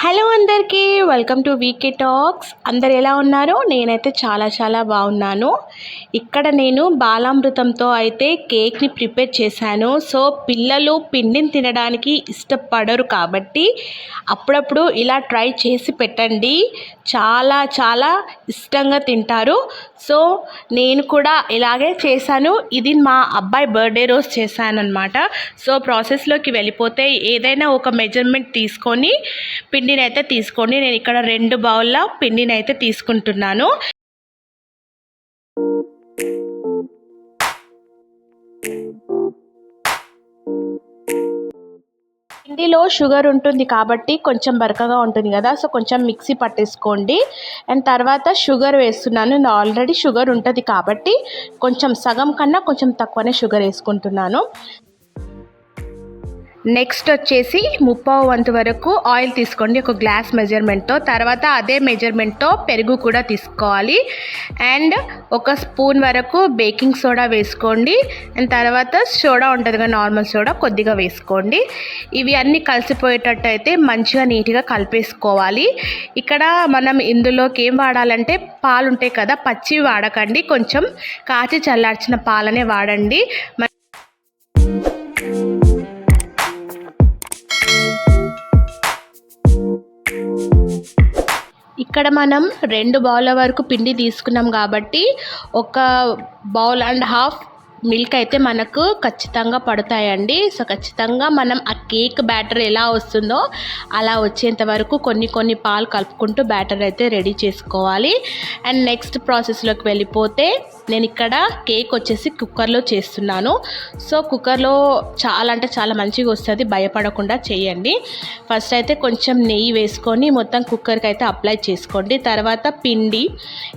Hello అందరికీ welcome to VK talks. అందరు ఎలా ఉన్నారు? నేనైతే చాలా చాలా బాగున్నాను. ఇక్కడ నేను బాలామృతంతో అయితే కేక్ని ప్రిపేర్ చేశాను. సో పిల్లలు పిండిని తినడానికి ఇష్టపడరు కాబట్టి అప్పుడప్పుడు ఇలా ట్రై చేసి పెట్టండి. చాలా చాలా ఇష్టంగా తింటారు. సో నేను కూడా ఇలాగే చేశాను. ఇది మా అబ్బాయి బర్త్డే రోజు చేశాను అనమాట సో ప్రాసెస్లోకి వెళ్ళిపోతే ఏదైనా ఒక మెజర్మెంట్ తీసుకొని పిండిని అయితే తీసుకోండి. నేను ఇక్కడ రెండు బౌల్ల పిండిని అయితే తీసుకుంటున్నాను. పిండిలో షుగర్ ఉంటుంది కాబట్టి కొంచెం బరకగా ఉంటుంది కదా సో కొంచెం మిక్సీ పట్టేసుకోండి. అండ్ తర్వాత షుగర్ వేస్తున్నాను ఆల్రెడీ షుగర్ ఉంటుంది కాబట్టి కొంచెం సగం కన్నా కొంచెం తక్కువనే షుగర్ వేసుకుంటున్నాను. నెక్స్ట్ వచ్చేసి ముప్పావు వంతు వరకు ఆయిల్ తీసుకోండి. ఒక గ్లాస్ మెజర్మెంట్తో తర్వాత అదే మెజర్మెంట్తో పెరుగు కూడా తీసుకోవాలి. అండ్ ఒక స్పూన్ వరకు బేకింగ్ సోడా వేసుకోండి. అండ్ తర్వాత సోడా ఉంటుంది కదా నార్మల్ సోడా కొద్దిగా వేసుకోండి. ఇవి అన్నీ కలిసిపోయేటట్టు అయితే మంచిగా నీట్గా కలిపేసుకోవాలి. ఇక్కడ మనం ఇందులోకి ఏం వాడాలంటే పాలు ఉంటాయి కదా పచ్చి వాడకండి. కొంచెం కాచి చల్లార్చిన పాలనే వాడండి. ఇక్కడ మనం రెండు బౌల వరకు పిండి తీసుకున్నాం కాబట్టి ఒక బౌల్ అండ్ హాఫ్ మిల్క్ అయితే మనకు ఖచ్చితంగా పడతాయండి. సో ఖచ్చితంగా మనం ఆ కేక్ బ్యాటర్ ఎలా వస్తుందో అలా వచ్చేంత వరకు కొన్ని కొన్ని పాలు కలుపుకుంటూ బ్యాటర్ అయితే రెడీ చేసుకోవాలి. అండ్ నెక్స్ట్ ప్రాసెస్లోకి వెళ్ళిపోతే నేను ఇక్కడ కేక్ వచ్చేసి కుక్కర్లో చేస్తున్నాను. సో కుక్కర్లో చాలా అంటే చాలా మంచిగా వస్తుంది భయపడకుండా చేయండి. ఫస్ట్ అయితే కొంచెం నెయ్యి వేసుకొని మొత్తం కుక్కర్కి అయితే అప్లై చేసుకోండి. తర్వాత పిండి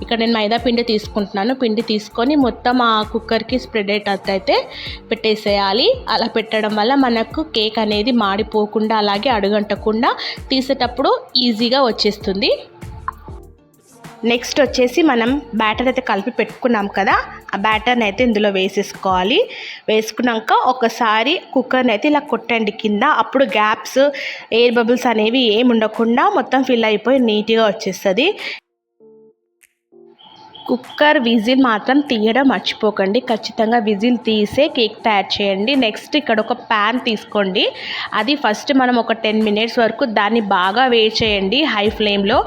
ఇక్కడ నేను మైదా పిండి తీసుకుంటున్నాను. పిండి తీసుకొని మొత్తం ఆ కుక్కర్కి స్ప్రెడ్ అయ్యేటట్టు అయితే పెట్టేసేయాలి. అలా పెట్టడం వల్ల మనకు కేక్ అనేది మాడిపోకుండా అలాగే అడుగంటకుండా తీసేటప్పుడు ఈజీగా వచ్చేస్తుంది. నెక్స్ట్ వచ్చేసి మనం బ్యాటర్ అయితే కలిపి పెట్టుకున్నాం కదా ఆ బ్యాటర్ని అయితే ఇందులో వేసేసుకోవాలి. వేసుకున్నాక ఒకసారి కుక్కర్ని అయితే ఇలా కొట్టండి కింద. అప్పుడు గ్యాప్స్ ఎయిర్ బబుల్స్ అనేవి ఏమి ఉండకుండా మొత్తం ఫిల్ అయిపోయి నీట్గా వచ్చేస్తుంది. కుక్కర్ విజిల్ మాత్రం తీయడం మర్చిపోకండి. ఖచ్చితంగా విజిల్ తీసే కేక్ తయారు చేయండి. నెక్స్ట్ ఇక్కడ ఒక ప్యాన్ తీసుకోండి. అది ఫస్ట్ మనం ఒక టెన్ మినిట్స్ వరకు దాన్ని బాగా వేడి చేయండి హై ఫ్లేమ్లో.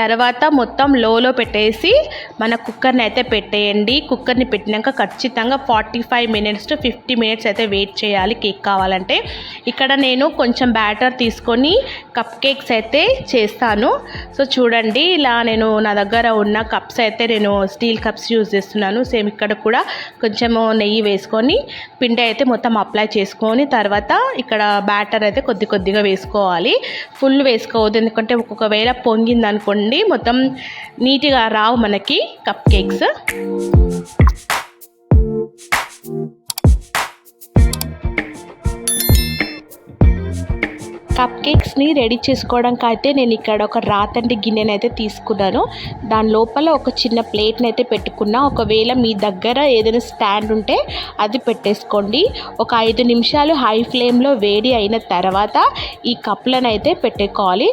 తర్వాత మొత్తం లోలో పెట్టేసి మన కుక్కర్ని అయితే పెట్టేయండి. కుక్కర్ని పెట్టినాక ఖచ్చితంగా forty five minutes to fifty minutes అయితే వెయిట్ చేయాలి కేక్ కావాలంటే. ఇక్కడ నేను కొంచెం బ్యాటర్ తీసుకొని కప్ కేక్స్ అయితే చేస్తాను. సో చూడండి ఇలా నేను నా దగ్గర ఉన్న కప్స్ అయితే నేను స్టీల్ కప్స్ యూజ్ చేస్తున్నాను. సేమ్ ఇక్కడ కూడా కొంచెము నెయ్యి వేసుకొని పిండి అయితే మొత్తం అప్లై చేసుకొని తర్వాత ఇక్కడ బ్యాటర్ అయితే కొద్ది కొద్దిగా వేసుకోవాలి. ఫుల్ వేసుకోవద్దు ఎందుకంటే ఒక్కొక్కవేళ పొంగింది అనుకోండి మొత్తం నీట్గా రావు మనకి కప్ కేక్స్. కప్ కేక్స్ని రెడీ చేసుకోవడానికి అయితే నేను ఇక్కడ ఒక రాతండి గిన్నెని అయితే తీసుకున్నాను. దాని లోపల ఒక చిన్న ప్లేట్ని అయితే పెట్టుకున్నా. ఒకవేళ మీ దగ్గర ఏదైనా స్టాండ్ ఉంటే అది పెట్టేసుకోండి. ఒక ఐదు నిమిషాలు హై ఫ్లేమ్లో వేడి అయిన తర్వాత ఈ కప్పులను అయితే పెట్టుకోవాలి.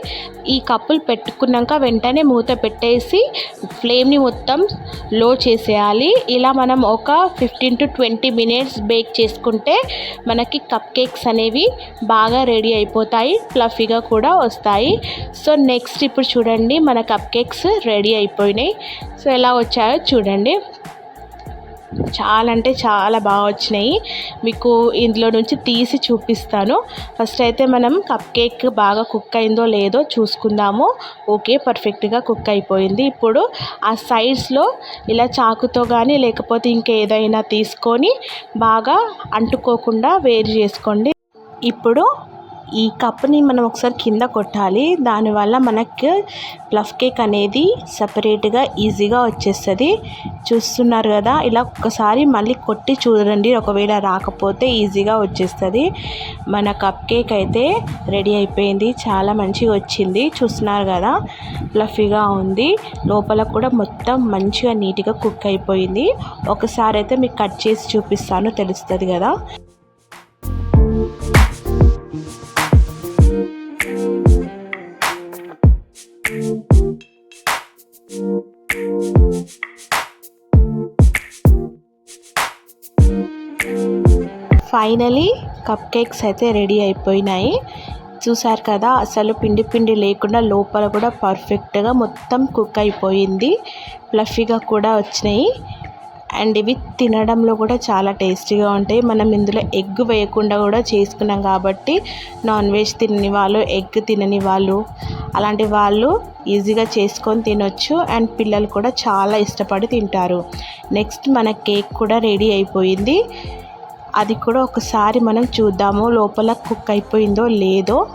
ఈ కప్పులు పెట్టుకున్నాక వెంటనే మూత పెట్టేసి ఫ్లేమ్ని మొత్తం లో చేసేయాలి. ఇలా మనం ఒక fifteen to twenty minutes bake చేసుకుంటే మనకి కప్ కేక్స్ అనేవి బాగా రెడీ అయిపోతాయి. ఫ్లఫీగా కూడా వస్తాయి. సో నెక్స్ట్ ఇప్పుడు చూడండి మన కప్ కేక్స్ రెడీ అయిపోయినాయి. సో ఎలా వచ్చాయో చూడండి. చాలా అంటే చాలా బాగా వచ్చినాయి. మీకు ఇందులో నుంచి తీసి చూపిస్తాను. ఫస్ట్ అయితే మనం కప్ కేక్ బాగా కుక్ అయిందో లేదో చూసుకుందాము. ఓకే పర్ఫెక్ట్గా కుక్ అయిపోయింది. ఇప్పుడు ఆ సైడ్స్లో ఇలా చాకుతో కానీ లేకపోతే ఇంకేదైనా తీసుకొని బాగా అంటుకోకుండా వేరు చేసుకోండి. ఇప్పుడు ఈ కప్ని మనం ఒకసారి కింద కొట్టాలి. దానివల్ల మనకు ప్లఫ్ కేక్ అనేది సపరేట్గా ఈజీగా వచ్చేస్తుంది. చూస్తున్నారు కదా ఇలా ఒక్కసారి మళ్ళీ కొట్టి చూడండి. ఒకవేళ రాకపోతే ఈజీగా వచ్చేస్తుంది. మన కప్ కేక్ అయితే రెడీ అయిపోయింది. చాలా మంచిగా వచ్చింది. చూస్తున్నారు కదా ఫ్లఫీగా ఉంది. లోపల కూడా మొత్తం మంచిగా నీట్గా కుక్ అయిపోయింది. ఒకసారి అయితే మీకు కట్ చేసి చూపిస్తాను. తెలుస్తుంది కదా. ఫైనలీ కప్ కేక్స్ అయితే రెడీ అయిపోయినాయి. చూసారు కదా అసలు పిండి పిండి లేకుండా లోపల కూడా పర్ఫెక్ట్గా మొత్తం కుక్ అయిపోయింది. ఫ్లఫీగా కూడా వచ్చినాయి. అండ్ ఇవి తినడంలో కూడా చాలా టేస్టీగా ఉంటాయి. మనం ఇందులో ఎగ్ వేయకుండా కూడా చేసుకున్నాం కాబట్టి నాన్ వెజ్ తినని వాళ్ళు ఎగ్ తినని వాళ్ళు అలాంటి వాళ్ళు ఈజీగా చేసుకొని తినొచ్చు. అండ్ పిల్లలు కూడా చాలా ఇష్టపడి తింటారు. నెక్స్ట్ మన కేక్ కూడా రెడీ అయిపోయింది. అది కూడా ఒకసారి మనం చూద్దాము లోపల కుక్ అయిపోయిందో లేదో.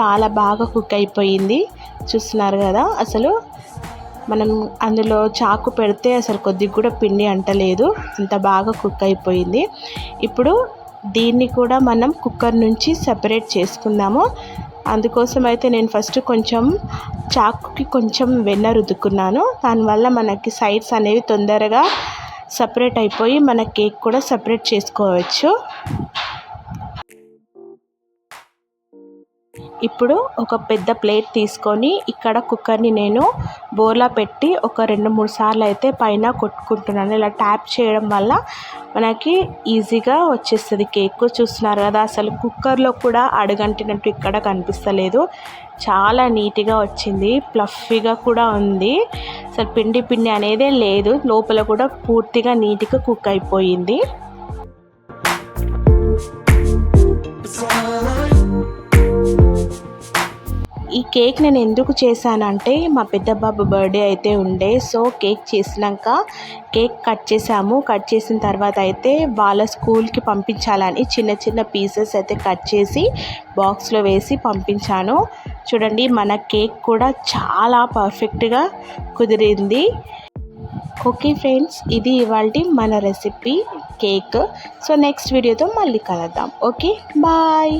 చాలా బాగా కుక్ అయిపోయింది చూస్తున్నారు కదా. అసలు మనం అందులో చాకు పెడితే అసలు కొద్దిగా కూడా పిండి అంటలేదు అంత బాగా కుక్ అయిపోయింది. ఇప్పుడు దీన్ని కూడా మనం కుక్కర్ నుంచి సపరేట్ చేసుకుందాము. అందుకోసం అయితే నేను ఫస్ట్ కొంచెం చాకుకి కొంచెం వెన్న రుద్దుకున్నాను. దానివల్ల మనకి సైడ్స్ అనేవి తొందరగా సపరేట్ అయిపోయి మన కేక్ కూడా సపరేట్ చేసుకోవచ్చు. ఇప్పుడు ఒక పెద్ద ప్లేట్ తీసుకొని ఇక్కడ కుక్కర్ని నేను బోర్లా పెట్టి ఒక రెండు మూడు సార్లు అయితే పైన కొట్టుకుంటున్నాను. ఇలా ట్యాప్ చేయడం వల్ల మనకి ఈజీగా వచ్చేస్తుంది కేక్. చూస్తున్నారు కదా అసలు కుక్కర్లో కూడా అడుగంటినట్టు ఇక్కడ కనిపిస్తలేదు. చాలా నీట్గా వచ్చింది ప్లఫీగా కూడా ఉంది. అసలు పిండి పిండి అనేదే లేదు. లోపల కూడా పూర్తిగా నీట్గా కుక్ అయిపోయింది. కేక్ నేను ఎందుకు చేశానంటే మా పెద్ద బాబు బర్త్డే అయితే ఉండే సో కేక్ చేసినాక కేక్ కట్ చేసాము కట్ చేసిన తర్వాత అయితే వాళ్ళ స్కూల్కి పంపించాలని చిన్న చిన్న పీసెస్ అయితే కట్ చేసి బాక్స్లో వేసి పంపించాను. చూడండి మన కేక్ కూడా చాలా పర్ఫెక్ట్గా కుదిరింది. ఓకే ఫ్రెండ్స్ ఇది ఇవాళ మన రెసిపీ కేక్. సో నెక్స్ట్ వీడియోతో మళ్ళీ కలుద్దాం. Okay bye.